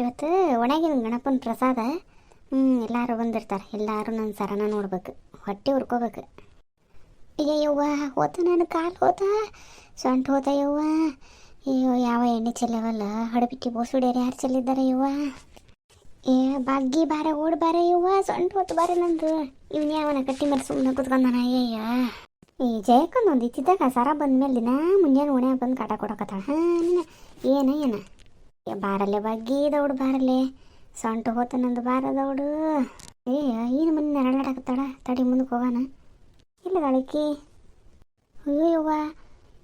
ಇವತ್ತು ಒಣಗಿನ ಗಣಪನ ಪ್ರಸಾದ ಹ್ಞೂ ಎಲ್ಲರೂ ಬಂದಿರ್ತಾರೆ. ಎಲ್ಲರೂ ನನ್ನ ಸರನ ನೋಡ್ಬೇಕು. ಹೊಟ್ಟೆ ಹುರ್ಕೋಬೇಕು ಅಯ್ಯವ್ವ ಹೋತ ನನ್ನ ಕಾಲು ಹೋತ. ಸೊಂಟ ಹೋತ ಯವ್ವ ಅಯ್ಯೋ, ಯಾವ ಎಣ್ಣೆ ಚೆಲ್ಲವಲ್ಲ. ಹಡಬಿಕ್ಕಿ ಬೋಸುಡಿಯರು ಯಾರು ಚೆಲ್ಲಿದ್ದಾರೆ ಯವ್ವ ಏ ಬಾಗಿ ಬಾರ, ಓಡ್ ಬಾರ ಯವ್ವ. ಸೊಂಟ ಹೋತ ಬಾರ ನಂದು. ಇವನ್ ಯಾವನ ಕಟ್ಟಿ ಮೇಲೆ ಸುಮ್ಮನೆ ಕುತ್ಕೊಂಡಾನ ಅಯ್ಯಯ್ಯ? ಈ ಜಯಕ್ಕಂದು ಒಂದು ಇತ್ತಿದ್ದಾಗ ಸರ ಬಂದ್ಮೇಲೆ ದಿನ ಮುಂಜಾನೆ ಓಣೆ ಬಂದು ಕಾಟ ಕೊಡಕತ್ತಾಳ. ಹಾಂ ಏನ ಏನ? ಬಾರಲೆ ಬಗ್ಗಿ ದೌಡು ಬಾರಲೆ ಸೊಂಟ ಹೋತ ನಂದು ಬಾರ ದೌಡು. ಏ, ಏನು ಮನೆ ನೆರಳಾಡಕತ್ತಾಳ ತಡಿ ಮುಂದಕ್ಕೆ ಹೋಗೋಣ ಇಲ್ಲ ಗಾಳಿಕಿ. ಅಯ್ಯೋ ಯವ್ವ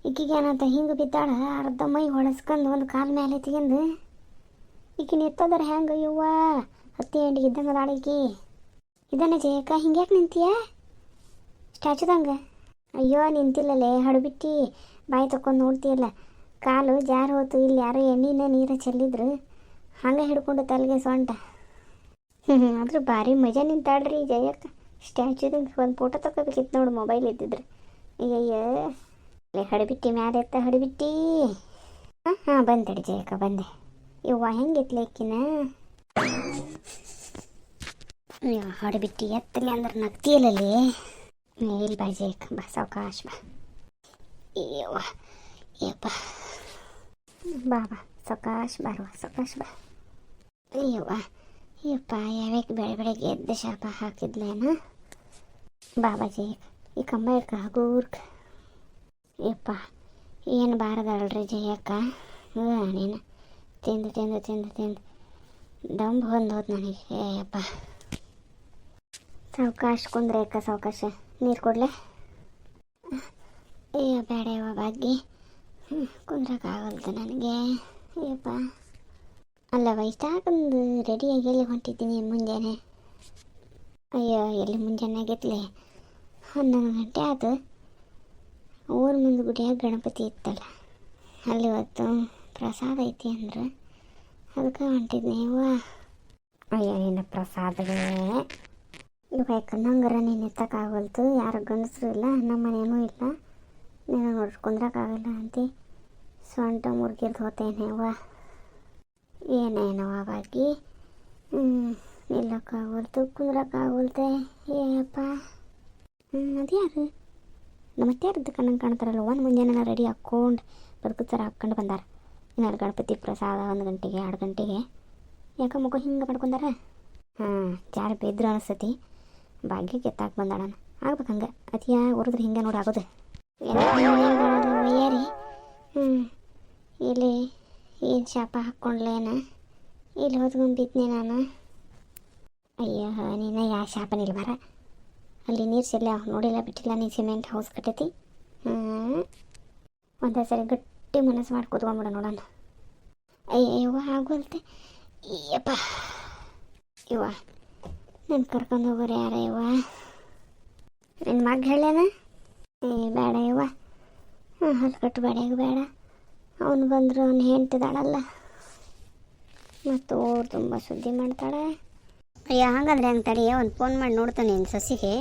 ಈಕಿಗೆ ಏನಂತ ಹಿಂಗೆ ಬಿದ್ದಾಳ? ಅರ್ಧ ಮೈ ಹೊಳಸ್ಕೊಂಡು ಒಂದು ಕಾಲು ಮೇಲೆ ಎತ್ಕೊಂಡು ಈಕಿನ ಎತ್ತದರ ಹೆಂಗೆ ಯವ್ವ ಹತ್ತಿ ಎಂಡಿಗೆ ಇದ್ದಂಗೆ ದಾಳಿಕಿ ಇದನ್ನ ಜಯಕ್ಕ, ಹಿಂಗ್ಯಾಕೆ ನಿಂತೀಯ? ಸ್ಟ್ಯಾಚುದಂಗೆ? ಅಯ್ಯೋ, ನಿಂತಿಲ್ಲಲೇ, ಹಡಬಿಟ್ಟಿ. ಬಾಯಿ ತಕೊಂಡು ನೋಡ್ತೀಯಲ್ಲ. ಕಾಲು ಜಾರು ಹೋತು. ಇಲ್ಲಿ ಯಾರೋ ಎಣ್ಣಿನ ನೀರು ಚೆಲ್ಲಿದ್ರು. ಹಂಗೆ ಹಿಡ್ಕೊಂಡು ತಲೆಗೆ ಸೊಂಟ. ಹ್ಞೂ ಆದರೂ ಭಾರಿ ಮಜಾ ನಿಂತಾಡ್ರಿ ಜಯಕ್ಕ. ಸ್ಟ್ಯಾಚ್ಯೂದಂಗೆ ಒಂದು ಫೋಟೋ ತಗೋಬೇಕಿತ್ತು ನೋಡು ಮೊಬೈಲ್ ಇದ್ದಿದ್ರೆ. ಅಯ್ಯಯ್ಯ. ಲೇ ಹಡಿಬಿಟ್ಟಿ ಮ್ಯಾಲೆ ಎತ್ತ ಹಡಿಬಿಟ್ಟಿ. ಹಾಂ ಹಾಂ ಬಂದಡಿ ಜಯಕ್ಕ, ಬಂದೆ. ಯವ್ವ, ಹೆಂಗಿತ್ಲೆ ಇಕ್ಕಿನ ಹಡಿಬಿಟ್ಟಿ ಎತ್ತಲಿ ಅಂದ್ರೆ ನಗ್ತಿಯಲ್ಲೇ ಇಲ್ಲಿ ಬಾ ಜಯಕ್ಕ, ಬಾ, ಸಾವಕಾಶ ಬಾ. ಅಯ್ಯವ್ವ ಯಪ್ಪ. ಬಾ ಸಕಾಶ್ ಬರುವ ಸಾವಕಾಶ ಬಾ. ಅಯ್ಯವ್ವ, ಅಯ್ಯಪ್ಪ, ಯಾವ್ಯಾಕೆ ಬೆಳೆ ಬೆಳಗ್ಗೆ ಎದ್ದು ಶಾಪ ಹಾಕಿದ್ಲೇನ ಬಾಬಾಜಿ, ಈ ಕಮ್ಮ ಇಡ್ಕ ಹಗೂರ್ಕ ಯಪ್ಪ ಏನು ಬಾರದಲ್ರಿ ಜಯಕ್ಕ? ನೀನು ತಿಂದು ತಿಂದು ತಿಂದು ತಿಂದು. ದಮ್ ಬಂದು ಹೋದ್ ನನಗೆ ಏಯಪ್ಪ ಸಾವಕಾಶ ಕುಂದ್ರೆ ಅಕ್ಕ ಸಾವಕಾಶ ನೀರು ಕೊಡ್ಲೆ? ಅಯ್ಯೋ, ಬೇಡ ಯವ್ವ ಹ್ಞೂ ಕುಂದ್ರಕ್ಕಾಗಲ್ದು ನನಗೆ. ಅಯ್ಯಪ್ಪ ಅಲ್ಲವ ಇಷ್ಟಾಕೊಂದು ರೆಡಿಯಾಗಿ ಎಲ್ಲಿ ಹೊಂಟಿದ್ದೀನಿ ಮುಂಜಾನೆ? ಅಯ್ಯೋ, ಎಲ್ಲಿ ಮುಂಜಾನೆ ಆಗೈತ್ಲೆ? ಹನ್ನೊಂದು ಗಂಟೆ ಆಯ್ತು ಊರ ಮುಂದೆ ಗುಡಿಯಾಗ ಗಣಪತಿ ಇತ್ತಲ್ಲ ಅಲ್ಲಿ ಇವತ್ತು ಪ್ರಸಾದ ಐತಿ ಅಂದ್ರೆ. ಅದಕ್ಕೆ ಹೊಂಟಿದ್ನಿ. ವಾ ಅಯ್ಯೋ ಏನು ಪ್ರಸಾದವೇ. ಇವಾಗ ಯಾಕಂದಂಗಾರ ನೀನು ಎತ್ತಕ್ಕಾಗಲ್ತು ಯಾರು ಗಂಡಸರು ಇಲ್ಲ ನಮ್ಮ ಮನೇನೂ ಇಲ್ಲ. ನೀನು ನೋಡ್ಕೊಂಡ್ರಕ್ಕಾಗಲ್ಲ ಅಂತಿ ಸೊಂಟ ಮುರ್ಗಿರ್ದು ಹೋತೇನೆ ಅವ್ವ. ಏನೇನವ ಬಾಕಿ ನಿಲ್ಲಕ್ಕಾಗಲ್ತು ಕುಂದ್ರಕ್ಕಾಗಲ್ತೆ ಏಯಪ್ಪ ಹ್ಞೂ ಅದು ಯಾರು ನಮ್ಮ ಯಾರದ್ದು ಕಣ್ಣಂಗೆ ಕಾಣ್ತಾರಲ್ಲ ಒಂದು ಮುಂಜಾನೆ ರೆಡಿ ಹಾಕ್ಕೊಂಡು ಬದುಕು ಥರ ಹಾಕ್ಕೊಂಡು ಬಂದಾರ. ಇನ್ನು ಗಣಪತಿ ಪ್ರಸಾದ ಒಂದು ಗಂಟೆಗೆ ಎರಡು ಗಂಟೆಗೆ. ಯಾಕೆ ಮುಖ ಹಿಂಗೆ ಮಾಡ್ಕೊಂಡಾರ? ಹಾಂ ಜಾರ ಬೇದ್ರು ಅನಿಸ್ತತಿ ಭಾಗ್ಯಕ್ಕೆ ಎತ್ತಾಕ್ ಬಂದಾಳ ಆಗ್ಬೇಕು ಹಂಗೆ. ಅತಿಯ ಹೊರದ್ರೆ ಹಿಂಗೆ ನೋಡಿ ಆಗೋದು. ಒಯ್ಯಾರಿ ಹ್ಞೂ ಇಲ್ಲಿ ಏನು ಶಾಪ ಹಾಕ್ಕೊಂಡ್ಲೇನ? ಇಲ್ಲಿ ಹೊತ್ಕೊಂಡ್ಬಿದ್ನೆ ನಾನು. ಅಯ್ಯೋ, ನೀನು ಯಾ ಶಾಪ ಬರ ಅಲ್ಲಿ ನೀರು ಚೆಲ್ಲ ನೋಡಿಲ್ಲ, ಬಿಟ್ಟಿಲ್ಲ, ನೀನು ಸಿಮೆಂಟ್ ಹೌಸ್ ಕಟ್ಟೈತಿ? ಹ್ಞೂ ಒಂದೇ ಸರಿ ಗಟ್ಟಿ ಮನಸ್ಸು ಮಾಡಿ ಕೂತ್ಕೊಂಡ್ಬಿಡ ನೋಡೋಣ. ಅಯ್ಯವ್ವ ಆಗೋಲ್ತೆ ಅಯ್ಯಪ್ಪ. ಇವ ನನ್ನ ಕರ್ಕೊಂಡು ಹೋಗೋರು ಯಾರ ಇವ ನಿನ್ನ ಮಗ ಹೇಳೇನ ಏ ಬೇಡ ಇವ ಹಾಂ ಹಲ್ಲು ಕಟ್ಟು ಬೇಡ ಬೇಡ. ಅವನು ಬಂದರು ಅವನು ಹೇಳ್ತಿದ್ದಾಳಲ್ಲ ಮತ್ತು ಅವ್ರು ತುಂಬ ಸುದ್ದಿ ಮಾಡ್ತಾಳೆ. ಅಯ್ಯ, ಹಂಗಂದ್ರೆ ಹಂಗೆ ತಡಿ, ಒಂದು ಫೋನ್ ಮಾಡಿ ನೋಡ್ತಾನೆ ನಿನ್ನ ಸಸಿಗೆ.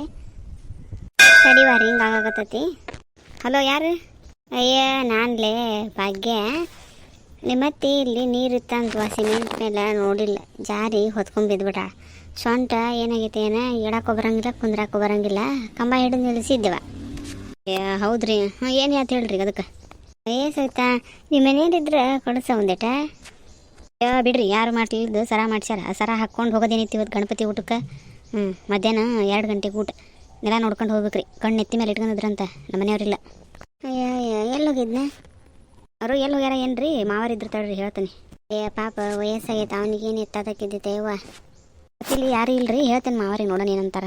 ತಡಿವಾರ ಹಿಂಗೆ ಆಗಾಕತ್ತೈತಿ. ಹಲೋ ಯಾರು? ಅಯ್ಯ, ನಾನ್ಲೇ ಭಾಗ್ಯ. ನಿಮ್ಮತ್ತಿ ಇಲ್ಲಿ ನೀರು ಇತ್ತಂತ ಸಿಮೆಂಟ್ ಮೇಲೆ ನೋಡಿಲ್ಲ. ಜಾರಿ ಹೊತ್ಕೊಂಡು ಬಿದ್ಬಿಟ್ಟ. ಸೊಂಟ ಏನಾಗೈತೆ ಏನ? ಇಡಕ್ಕೆ ಬರಂಗಿಲ್ಲ ಕುಂದ್ರಾಕೂ ಬರಂಗಿಲ್ಲ ಕಂಬ ಹಿಡಿದು ನಿಲ್ಲಿಸಿದ್ದೆವ ಏ, ಹೌದ್ರಿ. ಹಾಂ, ಏನು ಯಾತ್ ಹೇಳ್ರಿ ಅದಕ್ಕೆ ಏ ಸೈತಾ ನಿಮ್ಮ ಮನೇಲಿದ್ರೆ ಕೊಡಸ ಒಂದೇಟ? ಯಾ ಬಿಡ್ರಿ, ಯಾರು ಮಾಡ್ತಿದ್ದು ಸರ ಮಾಡ್ಸ್ಯಾರ. ಆ ಸರ ಹಾಕ್ಕೊಂಡು ಹೋಗೋದೇನಿತ್ತು ಇವತ್ತು ಗಣಪತಿ ಊಟಕ್ಕೆ? ಹ್ಞೂ ಮಧ್ಯಾಹ್ನ ಎರಡು ಗಂಟೆಗೆ ಊಟ. ನೆಲ ನೋಡ್ಕೊಂಡು ಹೋಗ್ಬೇಕ್ರಿ. ಕಣ್ಣು ಎತ್ತಿ ಮೇಲೆ ಇಟ್ಕೊಂಡಿದ್ರಂತ ನಮ್ಮ ಮನೆಯವ್ರಿಲ್ಲ ಎಲ್ಲಿ ಹೋಗಿದ್ನ? ಅವರು ಎಲ್ಲಿ ಹೋಗ್ಯಾರ ಏನ್ರಿ? ಮಾವರಿದ್ರು ತಡ್ರಿ, ಹೇಳ್ತೇನೆ. ಏ, ಪಾಪ ವಯಸ್ಸಾಗೈತೆ ಅವನಿಗೇನು ಎತ್ತಾದಕ್ಕಿದ್ದೈತೆ ಅವ್ವ ಇಲ್ಲಿ ಯಾರು ಇಲ್ರಿ? ಹೇಳ್ತೇನೆ ಮಾವರಿಗೆ ನೋಡೋಣ ಏನಂತಾರ.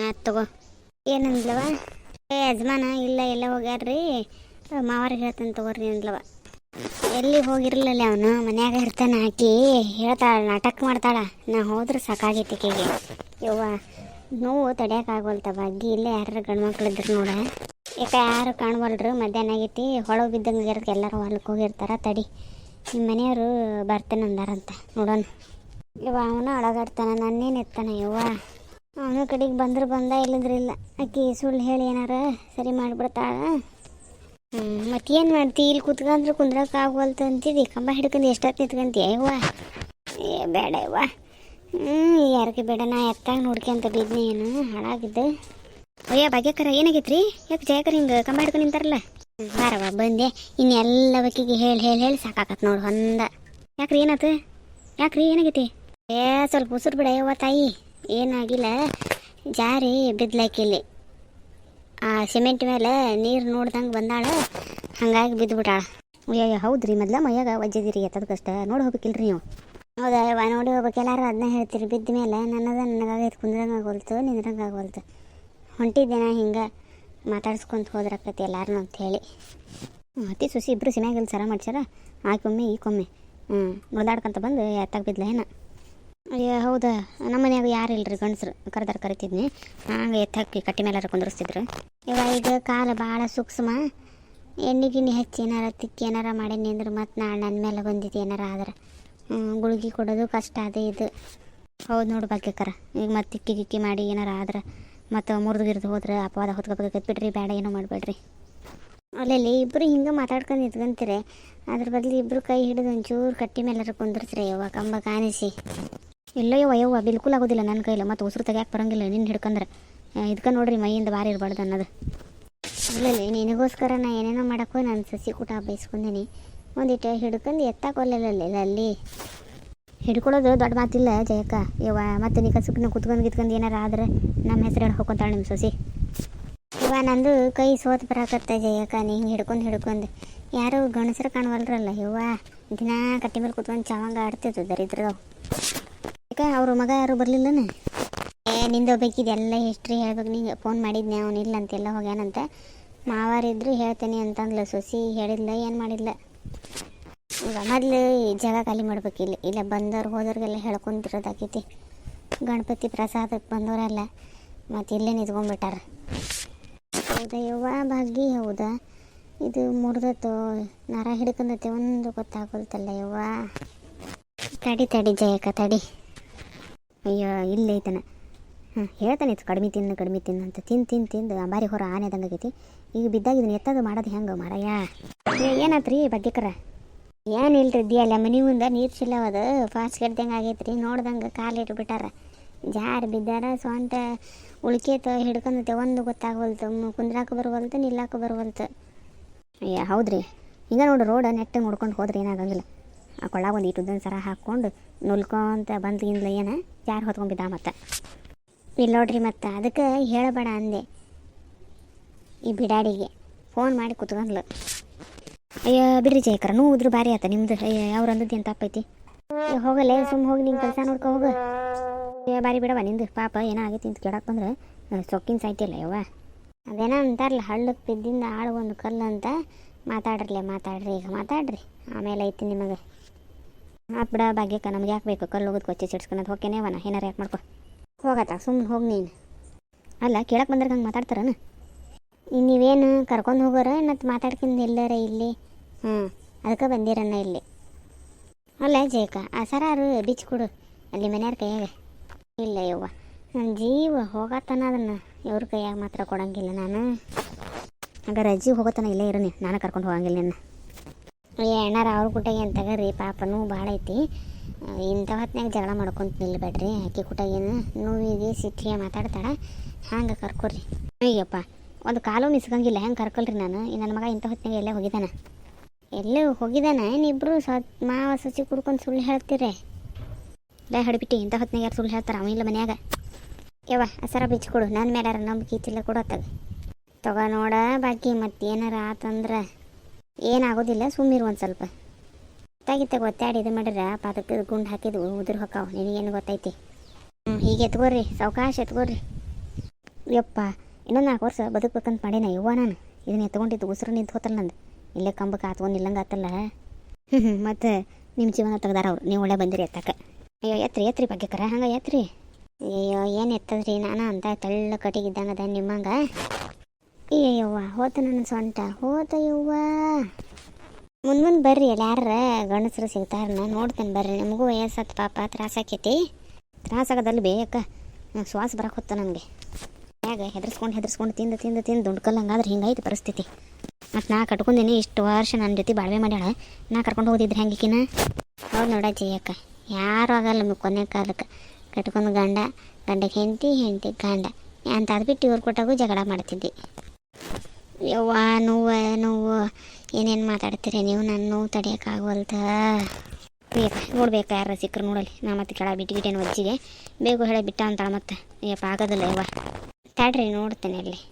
ಆಯ್ತು ತಗೋ. ಏನಂದ್ಲವ ಏ, ಯಜಮಾನ, ಇಲ್ಲ, ಎಲ್ಲ ಹೋಗ್ಯಾರ್ರಿ. ಮಾವರ ಹೇಳ್ತಾನೆ ತಗೋರಿ ಅಂದ್ಲವ. ಎಲ್ಲಿ ಹೋಗಿರ್ಲಿಲ್ಲ ಅವನು? ಮನ್ಯಾಗ ಇರ್ತಾನೆ ಆಕಿ. ಹೇಳ್ತಾಳ, ನಾಟಕ ಮಾಡ್ತಾಳ. ನಾ ಹೋದ್ರೆ ಕೇಳಿ ಯವ್ವ, ನೋವು ತಡ್ಯಾಕಾಗೋಲ್ತ ಬಗ್ಗೆ. ಇಲ್ಲೇ ಯಾರು ಗಂಡು ಮಕ್ಳು ಇದ್ರು ನೋಡ. ಯಾಕೆ ಯಾರು ಕಾಣ್ಬಲ್ರು ಮಧ್ಯಾಹ್ನ ಆಗೈತಿ. ಹೊಳಗೆ ಬಿದ್ದಂಗೆ ಇರಕ್ಕೆ ಎಲ್ಲರೂ ಹೊಲಕ್ಕೆ ಹೋಗಿರ್ತಾರ. ತಡಿ. ನಿಮ್ಮ ಮನೆಯವರು ಬರ್ತೇನೆ ಅಂದಾರಂತ ನೋಡೋಣ. ಇವ ಅವನು ಅಳಗಾಡ್ತಾನ. ನನ್ನೇನು ಇರ್ತಾನೆ ಯವ್ವ? ಅವನ ಕಡೆಗೆ ಬಂದ್ರೆ ಬಂದ, ಇಲ್ಲಂದ್ರೆ ಇಲ್ಲ. ಸುಳ್ಳು ಹೇಳಿ ಏನಾರ ಸರಿ ಮಾಡಿಬಿಡ್ತಾಳ. ಹ್ಞೂ ಮತ್ತೇನು ಮಾಡ್ತಿ? ಇಲ್ಲಿ ಕುತ್ಕೊಂಡ್ರೆ ಕುಂದ್ರಕ್ಕೆ ಆಗೋಲ್ತು ಅಂತಿದ್ದಿ ಕಂಬ ಹಿಡ್ಕೊಂಡು ಎಷ್ಟೊತ್ತು ನಿಂತ್ಕೊಂತಿ? ಯವ್ವ. ಏ, ಬೇಡ ಇವ ಹ್ಞೂ ಯಾರಿಗೆ ಬೇಡ. ನಾ ಎತ್ತಾಗ ನೋಡ್ಕೊಂತ ಬಿದ್ನಿ ಏನು. ಹಾಳಾಗಿದ್ದು. ಅಯ್ಯ ಭಾಗ್ಯಕರ ಏನಾಗೈತ್ರಿ? ಯಾಕೆ ಜಯಕರ್ ಹಿಂಗೆ ಕಂಬ ಹಿಡ್ಕೊಂಡು ನಿಂತಾರಲ್ಲ? ಬಾರವ ಬಂದೆ. ಇನ್ನೆಲ್ಲ ಬಕ್ಕಿಗೆ ಹೇಳಿ ಹೇಳಿ ಹೇಳಿ ಸಾಕಾಕತ್ ನೋಡು, ಹೊಂದ. ಯಾಕ್ರಿ ಏನಾತು? ಯಾಕ್ರಿ? ಏನಾಗೈತಿ? ಏ, ಸ್ವಲ್ಪ ಉಸಿರು ಬಿಡ ಯವ್ವ ತಾಯಿ. ಏನಾಗಿಲ್ಲ. ಜಾರಿ ಬಿದ್ಲಾಕಿಲ್ಲಿ. ಆ ಸಿಮೆಂಟ್ ಮೇಲೆ ನೀರು ನೋಡ್ದಂಗೆ ಬಂದಾಳ, ಹಂಗಾಗಿ ಬಿದ್ದುಬಿಟ್ಟಾಳ ಹೌದು ಹೌದ್ರಿ ಮೊದ್ಲ ಮೈಯಾಗ ಒಜ್ಜದಿರಿ ಎತ್ತದಕ್ಕಷ್ಟ ನೋಡಿ ಹೋಗ್ಬೇಕಿಲ್ರಿ ನೀವು. ಹೌದಾ ನೋಡಿ ಹೋಗ್ಬೇಕು. ಎಲ್ಲರೂ ಅದನ್ನ ಹೇಳ್ತೀರಿ. ಬಿದ್ದ ಮೇಲೆ ನನ್ನದ ನನಗಾಗೈತೆ, ಕುಂದ್ರಂಗೆ ಆಗೋಲ್ತು, ನಿಂದ್ರಂಗೆ ಆಗೋಲ್ತು. ಹೊಂಟಿದ್ದೇನ ಹಿಂಗೆ. ಮಾತಾಡ್ಸ್ಕೊಂತ ಹೋದ್ರಕ್ಕತಿ ಎಲ್ಲಾರು ಅಂತ ಹೇಳಿ. ಅತಿ ಸುಸಿ ಇಬ್ಬರು ಸಿನಾಗಿಲ್ಲ ಸರ ಮಾಡ್ಸ್ಯಾರ. ಆಕೊಮ್ಮೆ ಈಕೊಮ್ಮೆ ಹ್ಞೂ ಮುಳ್ದಾಡ್ಕೊಂತ ಬಂದು ಎತ್ತಾಗ ಬಿದ್ಲ ಏನ? ಅಯ್ಯ, ಹೌದಾ? ನಮ್ಮ ಮನ್ಯಾಗ ಯಾರು ಇಲ್ರಿ ಗಂಡಸ್ರು? ಕರೆದಾರ ಕರಿತಿದ್ನಿ. ಹಂಗೆ ಎತ್ತಾಕಿ ಕಟ್ಟಿ ಮೇಲೆ ಕುಂದ್ರಸ್ತಿದ್ರು. ಇವಾಗ ಈಗ ಕಾಲ ಭಾಳ ಸೂಕ್ಷ್ಮ. ಎಣ್ಣೆ ಗಿಣ್ಣಿ ಹಚ್ಚಿ ಏನಾರ ತಿಕ್ಕಿ ಏನಾರ ಮಾಡೀನಿ ಅಂದ್ರೆ ಮತ್ತೆ ನಾಳೆ ನನ್ನ ಮೇಲೆ ಬಂದಿದ್ದು ಏನಾರ ಆದ್ರೆ ಗುಳಿಗೆ ಕೊಡೋದು ಕಷ್ಟ ಅದೇ ಇದು. ಹೌದು ನೋಡು ಭಾಗ್ಯಕರ ಈಗ ಮತ್ತೆ ತಿಕ್ಕಿ ಗಿಕ್ಕಿ ಮಾಡಿ ಏನಾರ ಆದ್ರೆ ಮತ್ತು ಮುರಿದು ಹೋದ್ರೆ ಅಪವಾದ ಹೊತ್ಕೋಬೇಕು ಬಿಡ್ರಿ ಬೇಡ ಏನೋ ಮಾಡಬೇಡ್ರಿ. ಅಲ್ಲಲ್ಲಿ ಇಬ್ಬರು ಹಿಂಗೆ ಮಾತಾಡ್ಕೊಂಡು ನಿಂತ್ಕೊಂತೀರಿ, ಅದ್ರ ಬದಲು ಇಬ್ಬರು ಕೈ ಹಿಡಿದು ಒಂಚೂರು ಕಟ್ಟಿ ಮೇಲೆ ಕುಂದಿರ್ತೀರಿ ಯವ್ವ ಕಂಬ ಕಾಣಿಸಿ. ಇಲ್ಲ ಯವ್ವ ಬಿಲ್ಕುಲ್ ಆಗೋದಿಲ್ಲ ನನ್ನ ಕೈಲಿ. ಮತ್ತು ಉಸಿರು ತೆಗ್ಯಾಕೆ ಬರಂಗಿಲ್ಲ ನಿನ್ನ ಹಿಡ್ಕಂದ್ರೆ. ಇದ್ಕ ನೋಡ್ರಿ ಮೈಯಿಂದ ಭಾರಿ ಇರಬಾರ್ದು ಅನ್ನೋದು. ಅಲ್ಲಲ್ಲಿ ನಿನಗೋಸ್ಕರ ನಾ ಏನೇನೋ ಮಾಡೋಕ್ಕೂ ನಾನು ಸಸಿ ಕೂಟ ಬೈಸ್ಕೊಂಡೀನಿ ಒಂದಿಟ್ಟು ಹಿಡ್ಕೊಂಡು ಎತ್ತಾಕೊಲ್ಲಲ್ಲ ಅಲ್ಲಿ ಹಿಡ್ಕೊಳ್ಳೋದು ದೊಡ್ಡ ಮಾತಿಲ್ಲ ಜಯಕ್ಕ. ಯವ್ವ, ಮತ್ತೆ ನೀ ಸುಕ್ಕನ ಕುತ್ಕೊಂಡು ಗಿತ್ಕೊಂಡು ಏನಾರ ಆದ್ರೆ ನಮ್ಮ ಹೆಸರು ಹೇಳಿ ಹೋಗ್ಕೊಂತಾಳೆ ನಿಮ್ಮ ಸಸಿ? ಇವ ನಂದು ಕೈ ಸೋತ್ ಬರಾಕತ್ತೆ ಜಯಕ್ಕ, ನೀ ಹಿಂಗೆ ಹಿಡ್ಕೊಂಡು ಹಿಡ್ಕೊಂಡು. ಯಾರು ಗಣಸರು ಕಾಣವಲ್ರಲ್ಲ ಇವ ದಿನ ಕಟ್ಟಿ ಮೇಲೆ ಕುತ್ಕೊಂಡು ಚಾವಂಗ ಆಡ್ತಿದ್ದು ದರಿದ್ರದವು. ಯಾಕ ಅವ್ರ ಮಗ ಯಾರು ಬರಲಿಲ್ಲನ? ಏ, ನಿಂದು ಬೇಕಿದೆಲ್ಲ ಹಿಸ್ಟ್ರಿ ಹೇಳ್ಬೇಕು ನಿಂಗೆ ಫೋನ್ ಮಾಡಿದ್ನೆ, ಅವ್ನು ಇಲ್ಲ ಅಂತೆಲ್ಲ ಹೋಗ್ಯಾನಂತ. ಮಾವಾರಿದ್ರು ಹೇಳ್ತೇನೆ ಅಂತಂದ್ಲ, ಸೊಸಿ ಹೇಳಿದ್ಲ, ಏನು ಮಾಡಿಲ್ಲ ಈಗ ಮೊದಲು ಜಾಗ ಖಾಲಿ ಮಾಡ್ಬೇಕು, ಇಲ್ಲಿ ಬಂದವ್ರು ಹೋದವ್ರಿಗೆಲ್ಲ ಹೇಳ್ಕೊಂತಿರೋದಾಕೈತಿ ಗಣಪತಿ ಪ್ರಸಾದಕ್ಕೆ ಬಂದವರೆಲ್ಲ ಮತ್ತು ಇಲ್ಲೇ ನಿಂತ್ಕೊಂಡ್ಬಿಟ್ಟಾರ. ಹೌದಾ ಯವ್ವ, ಭಾಗ್ಯ ಹೌದಾ? ಇದು ಮುರಿದತ್ತು, ನರ ಹಿಡ್ಕೊಂಡತ್ತೆ, ಒಂದು ಗೊತ್ತಾಗೋಲ್ತಲ್ಲ ಯವ್ವ. ತಡಿ ತಡಿ ಜಯಕ ತಡಿ. ಅಯ್ಯೋ, ಇಲ್ಲೇ ಐತನ ಹಾಂ ಹೇಳ್ತಾನೆ ಇತ್ತು ಕಡಿಮೆ ತಿನ್ನು ಕಡಿಮೆ ತಿನ್ನು ಅಂತ. ತಿಂದು ತಿಂದು ತಿಂದು ಅಂಬಾರಿ ಹೊರ ಆನೆದಂಗೆ ಆಗೈತಿ. ಈಗ ಬಿದ್ದಾಗ ಇದನ್ನ ಎತ್ತದು ಮಾಡೋದು ಹೆಂಗೆ ಮಾರಯ್ಯ ಏನಾತ್ರಿ ಭಾಗ್ಯಕರ ಏನಿಲ್ರಿ ದಿಯಲ್ಲ ಮನೆ ಮುಂದೆ? ನೀರು ಚಿಲ್ಲವದು ಫಾಸ್ಟ್ ಗಡ್ದಂಗೆ ಆಗೈತೆ ರೀ ನೋಡ್ದಂಗೆ ಕಾಲಿಟ್ಟು ಬಿಟ್ಟಾರ. ಜಾರು ಬಿದ್ದಾರ ಸೊಂಟ ಉಳ್ಕೇತ ಹಿಡ್ಕೊಂಡತೆ. ಒಂದು ಗೊತ್ತಾಗವಲ್ತು. ಕುಂದ್ರಾಕ ಬರುವಲ್ತು, ನಿಲ್ಲಾಕ ಬರುವಲ್ತು. ಅಯ್ಯ, ಹೌದ್ರಿ. ಹಿಂಗೆ ನೋಡಿ, ರೋಡ್ ನೆಟ್ಟಗೆ ನೋಡ್ಕೊಂಡು ಹೋದ್ರೆ ಏನಾಗಂಗಿಲ್ಲ. ಕೊಳ್ಳಾಗ ಒಂದು ಇಟ್ಟು ಸರ ಹಾಕ್ಕೊಂಡು ನುಲ್ಕೊಂತ ಬಂದ್ಗಿಂದ್ಲ ಏನ ಜಾರು ಹೊತ್ಕೊಂಡ್ಬಿದ್ದ ಮತ್ತೆ. ಇಲ್ಲಿ ನೋಡ್ರಿ ಮತ್ತೆ ಅದಕ್ಕೆ ಹೇಳಬೇಡ ಅಂದೆ. ಈ ಬಿಡಾಡಿಗೆ ಫೋನ್ ಮಾಡಿ ಕುತ್ಕೊಂಡ್ಲು. ಅಯ್ಯೋ ಬಿಡ್ರಿ ಜಯಕರ ನೂ ಉದ್ರ ಬಾರಿ ಆತ ನಿಮ್ದು. ಅಯ್ಯ ಅವ್ರು ಅಂದದ್ದು ಏನು ತಪ್ಪೈತಿ? ಹೋಗಲ್ಲ ಸುಮ್ಮ ಹೋಗಿ ನಿನ್ನ ಕೆಲಸ ನೋಡ್ಕೊ ಹೋಗ. ಬಾರಿ ಬಿಡವ ನಿಂದು, ಪಾಪ ಏನೋ ಆಗೈತಿ ಅಂತ ಕೇಳಕ್ಕೆ ಬಂದ್ರೆ ಸೊಕ್ಕಿನ ಸಾಯ್ತಿಲ್ಲ ಯವ್ವ. ಅದೇನೋ ಅಂತಾರಲ್ಲ ಹಳ್ಳಕ್ಕೆ ಬಿದ್ದಿಂದ ಆಳು ಒಂದು ಕಲ್ಲು ಅಂತ ಮಾತಾಡ್ರಲ್ಲೇ ಮಾತಾಡ್ರಿ ಈಗ ಮಾತಾಡ್ರಿ. ಆಮೇಲೆ ಐತಿ ನಿಮಗೆ. ಆತ್ ಬಿಡ ಭಾಗ್ಯಕ್ಕ ನಮ್ಗೆ ಯಾಕೆ ಬೇಕು? ಕಲ್ಲು ಹೋಗೋದು ಕೊಚ್ಚಿ ಸಿಡ್ಸ್ಕೊಳೋದು ಅವನ. ಏನಾರು ಯಾಕೆ ಮಾಡ್ಕೊ? ಹೋಗತ್ತ ಸುಮ್ಮನೆ ಹೋಗಿ ನೀನು. ಅಲ್ಲ ಕೇಳಕ್ಕೆ ಬಂದ್ರೆ ಹಂಗೆ ಮಾತಾಡ್ತಾರನ? ನೀವೇನು ಕರ್ಕೊಂಡು ಹೋಗೋರ? ಮತ್ತು ಮಾತಾಡ್ಕೊಂಡು ಎಲ್ಲರ ಇಲ್ಲಿ? ಹ್ಞೂ ಅದಕ್ಕೆ ಬಂದಿರಣ್ಣ ಇಲ್ಲಿ. ಅಲ್ಲ ಜಯಕ ಆ ಸರಾರು ಬಿಚ್ಚಿ ಕೊಡು. ಅಲ್ಲಿ ಮನೆಯವ್ರ ಕೈಯಾಗ. ಇಲ್ಲ, ಯವ್ವ. ನನ್ನ ಜೀವ ಹೋಗತ್ತಾನ ಅದನ್ನು. ಇವ್ರ ಕೈಯಾಗ ಮಾತ್ರ ಕೊಡಂಗಿಲ್ಲ ನಾನು. ಹಂಗಾರೆ ಅಜ್ಜಿ ಹೋಗೋತನ ಇಲ್ಲೇ ಇರನಿ. ನಾನು ಕರ್ಕೊಂಡು ಹೋಗಂಗಿಲ್ಲ ನಿನ್ನ. ಏ, ಅಣ್ಣಾರ, ಅವ್ರ ಕುಟ್ಟಾಗ ಏನು ರೀ ಪಾಪನೂ ಭಾಳ ಐತಿ. ಇಂಥ ಹೊತ್ನಾಗ ಜಗಳ ಮಾಡ್ಕೊಂತ ನಿಲ್ಬೇಡ್ರಿ. ಆಕೆ ಕುಟ್ಟಾಗೇನು ನೋವಿಗೆ ಸಿಟ್ಟಿಗೆ ಮಾತಾಡ್ತಾಳ. ಹಂಗೆ ಕರ್ಕೊರಿ. ಅಯ್ಯಪ್ಪ, ಒಂದು ಕಾಲು ಮಿಸ್ಕಂಗಿಲ್ಲ ಹೆಂಗೆ ಕರ್ಕೊಳ್ರಿ ನಾನು? ನನ್ನ ಮಗ ಇಂಥ ಹೊತ್ನಾಗ ಎಲ್ಲೇ ಹೋಗಿದ್ದಾನ ಎಲ್ಲೇ ಹೋಗಿದ್ದಾನೆ ಏನಿಬ್ರು ಸತ್ ಮಾವ ಸಸಿ ಕುಡ್ಕೊಂಡು ಸುಳ್ಳು ಹೇಳ್ತೀರಿ? ಲೇ, ಹಡಿಬಿಟ್ಟು ಇಂಥ ಹೊತ್ನಾಗ ಯಾರು ಸುಳ್ಳು ಹೇಳ್ತಾರೆ? ಅವ ಇಲ್ಲ ಮನ್ಯಾಗ. ಯವ್ವ ಹಸರ ಬಿಚ್ಕೊಡು. ನನ್ನ ಮೇಲೆ ನಂಬಿಕೆ ಇತ್ತಿಲ್ಲ ಕೊಡತ್ತಾಗ ತಗೋ ನೋಡ, ಬಾಕಿ ಮತ್ತೆ ಏನಾರ ಆತಂದ್ರೆ. ಏನಾಗೋದಿಲ್ಲ ಸುಮ್ಮಿರು ಒಂದು ಸ್ವಲ್ಪ. ಗೊತ್ತಾಗಿತ್ತ ಗೊತ್ತಾಡಿ ಇದು ಮಾಡ್ಯಾರ ಪಾದಕ್ಕೆ ಗುಂಡು ಹಾಕಿದ್ವು, ಉದುರು ಹೊಕ್ಕಾವು. ನಿನಗೇನು ಗೊತ್ತೈತಿ? ಹ್ಞೂ ಹೀಗೆ ಎತ್ಕೋರಿ, ಸಾವಕಾಶ ಎತ್ಕೋರಿ. ಯಪ್ಪ, ಇನ್ನೊಂದು ನಾಲ್ಕು ವರ್ಷ ಬದುಕ್ಬೇಕಂತ ಮಾಡೇನ ಯವ್ವ ನಾನು? ಇದನ್ನ ಎತ್ಕೊಂಡಿದ್ದು ಉಸಿರು ನಿಂತು ಹೋತಲ್ಲ ನಂದು. ಇಲ್ಲೇ ಕಂಬಕ್ಕೆ ಆತ್ಕೊಂಡು ನಿಲ್ಲಂಗೆ ಆತಲ್ಲ. ಮತ್ತು ನಿಮ್ಮ ಜೀವನ ತೆಗ್ದಾರ ಅವ್ರು. ನೀವು ಒಳ್ಳೆ ಬಂದಿರಿ ಎತ್ತಕ್ಕೆ ಅಯ್ಯೋ, ಎತ್ರಿ ಎತ್ರಿ ಬಗ್ಗೆಕರ ಹಂಗೆ ಎತ್ರಿ. ಅಯ್ಯೋ, ಏನು ಎತ್ತದ್ರಿ ನಾನು ಅಂತ ತೆಳ್ಳ ಕಟ್ಟಿಗಿದ್ದಂಗೆ ಅದ ನಿಮ್ಮಂಗೆ. ಅಯ್ಯವ್ವ ಹೋತ ನನ್ನ ಸೊಂಟ ಹೋತ ಮುಂದೆ ಮುಂದೆ ಬರ್ರಿ ಎಲ್ಲಾರ ಗಂಡಸರು ಸಿಗ್ತಾರನ್ನ ನೋಡ್ತೇನೆ ಬರ್ರಿ. ನಿಮಗೂ ವಯಸ್ಸತ್ತು ಪಾಪ, ತ್ರಾಸ ಆಕೈತಿ. ತ್ರಾಸಾಗದಲ್ಲಿ ಬೇಕ ಶ್ವಾಸ ಬರಕ್ಕೆ ಹೊತ್ತ ನನಗೆ ಹೇಗೆ ಹೆದರ್ಸ್ಕೊಂಡು ಹೆದರ್ಸ್ಕೊಂಡು ತಿಂದು ತಿಂದು ತಿಂದು ದುಡ್ಕಲ್ಲ ಹಂಗಾದ್ರೆ ಹಿಂಗೈತಿ ಪರಿಸ್ಥಿತಿ. ಮತ್ತು ನಾ ಕಟ್ಕೊಂಡಿನಿ ಇಷ್ಟು ವರ್ಷ ನನ್ನ ಜೊತೆ ಬಾಳ್ವೆ ಮಾಡ್ಯಾಳ. ನಾ ಕರ್ಕೊಂಡು ಹೋಗಿದ್ರೆ ಹೆಂಗಿಕಿನ? ಹೌದು ನೋಡ ಜಯಕ್ಕ ಯಾರು ಆಗಲ್ಲ ನಮಗೆ ಕೊನೆ ಕಾಲಕ್ಕೆ. ಕಟ್ಕೊಂಡು ಗಂಡ ಗಂಡಕ್ಕೆ ಹೆಂಡತಿ ಹೆಂಡತಿ, ಗಂಡ. ಅಂತ ಅದು ಬಿಟ್ಟು ಇವ್ರು ಕೊಟ್ಟಾಗೂ ಜಗಳ ಮಾಡ್ತಿದ್ದೆ. ಯವ್ವ, ನೋವು ನೋವು. ಏನೇನು ಮಾತಾಡ್ತೀರಿ ನೀವು? ನನ್ನ ನೋವು ತಡೆಯೋಕ್ಕಾಗವಲ್ತ ನೋಡ್ಬೇಕಾ ಯಾರ ಸಿಕ್ಕರು ನೋಡಲಿ. ನಾ ಮತ್ತೆ ಕೆಳ ಬಿಟ್ಟು ಒಜ್ಜಿಗೆ. ಬೇಗ ಹೇಳ ಬಿಟ್ಟ ಅಂತಾಳೆ ಮತ್ತೆ. ಅಯ್ಯಪ್ಪ, ಆಗೋದಿಲ್ಲ ಯವ್ವ. ತಡ್ರಿ, ನೋಡ್ತೇನೆ ಅಲ್ಲಿ.